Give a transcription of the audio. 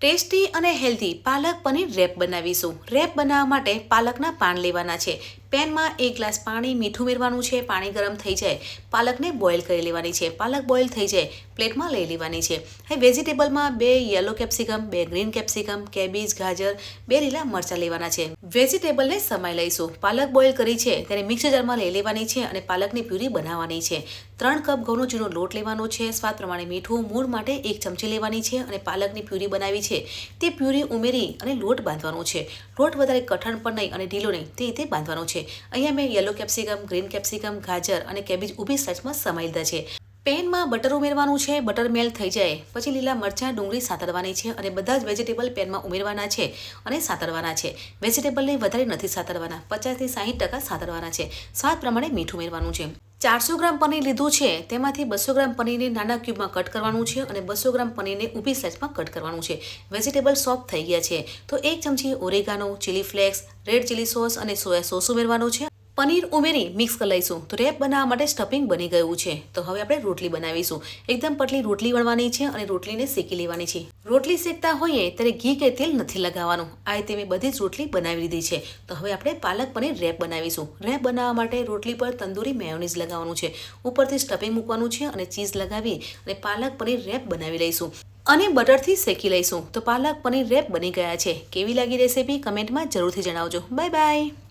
Tasty અને healthy palak paneer rape બનાવીશું. Rape બનાવવા માટે પાલકના પાન લેવાના છે. પેનમાં એક ગ્લાસ પાણી મીઠું મેળવાનું છે, પાણી ગરમ થઈ જાય, પાલકને બોઇલ કરી લેવાની છે. પાલક બોઇલ થઈ જાય, પ્લેટમાં લઈ લેવાની છે. હવે વેજીટેબલમાં બે યલો કેપ્સિકમ, બે ગ્રીન કેપ્સિકમ, કેબીજ, ગાજર, બે લીલા મરચાં લેવાના છે. વેજીટેબલને સમાઈ લઈશું. પાલક બોઇલ કરી છે, તેને મિક્સર જારમાં લઈ લેવાની છે અને પાલકની પ્યુરી બનાવવાની છે. ત્રણ કપ ઘઉંનો ચૂનો લોટ લેવાનો છે. સ્વાદ પ્રમાણે મીઠું મૂળ માટે એક ચમચી લેવાની છે અને પાલકની પ્યુરી બનાવી છે. તે પ્યુરી ઉમેરી અને લોટ બાંધવાનો છે. લોટ વધારે કઠણ પણ નહીં અને ઢીલો નહીં. તે રીતે બાંધવાનો છે. અહીંયા મેં યલો કેપ્સિકમ, ગ્રીન કેપ્સિકમ, ગાજર અને કેબેજ ઊભી સચમાં સમાઈ લીધા છે. પેનમાં બટર ઉમેરવાનું છે, બટર મેલ્ટ થઈ જાય. પછી લીલા મરચાં ડુંગળી સાતરવાની છે અને બધા જ વેજીટેબલ પેનમાં ઉમેરવાના છે અને સાતરવાના છે. વેજીટેબલને વધારે નથી સાતરવાના, પચાસથી સાહીઠ ટકા સાતરવાના છે. સ્વાદ પ્રમાણે મીઠું ઉમેરવાનું છે. ચારસો ગ્રામ પનીર લીધું છે. તેમાંથી બસો ગ્રામ પનીરને નાના ક્યુબમાં કટ કરવાનું છે અને બસો ગ્રામ પનીરને ઊભી સ્લાઇસમાં કટ કરવાનું છે. વેજીટેબલ સોફ્ટ થઈ ગયા છે. તો એક ચમચી oregano, chilli flakes, red chilli sauce અને સોયા સોસ ઉમેરવાનો છે. પનીર ઉમેરી મિક્સ કરી લઈશું. તો રેપ બનાવવા માટે સ્ટફિંગ બની ગયું છે. તો હવે આપણે રોટલી બનાવીશું. એકદમ પટલી રોટલી વણવાની છે અને રોટલીને શેકી લેવાની છે. રોટલી શેકતા હોઈએ ત્યારે ઘી કે તેલ નથી લગાવવાનું. આ રીતે મેં બધી જ રોટલી બનાવી દીધી છે. તો હવે આપણે પાલક પનીર રેપ બનાવીશું. રેપ બનાવવા માટે રોટલી પર તંદૂરી મેયોનીઝ લગાવવાનું છે. ઉપરથી સ્ટફિંગ મૂકવાનું છે અને ચીઝ લગાવી અને પાલક પનીર રેપ બનાવી લઈશું. અને બટરથી શેકી લઈશું. તો પાલક પનીર રેપ બની ગયા છે. કેવી લાગી રેસીપી કમેન્ટમાં જરૂરથી જણાવજો. Bye bye.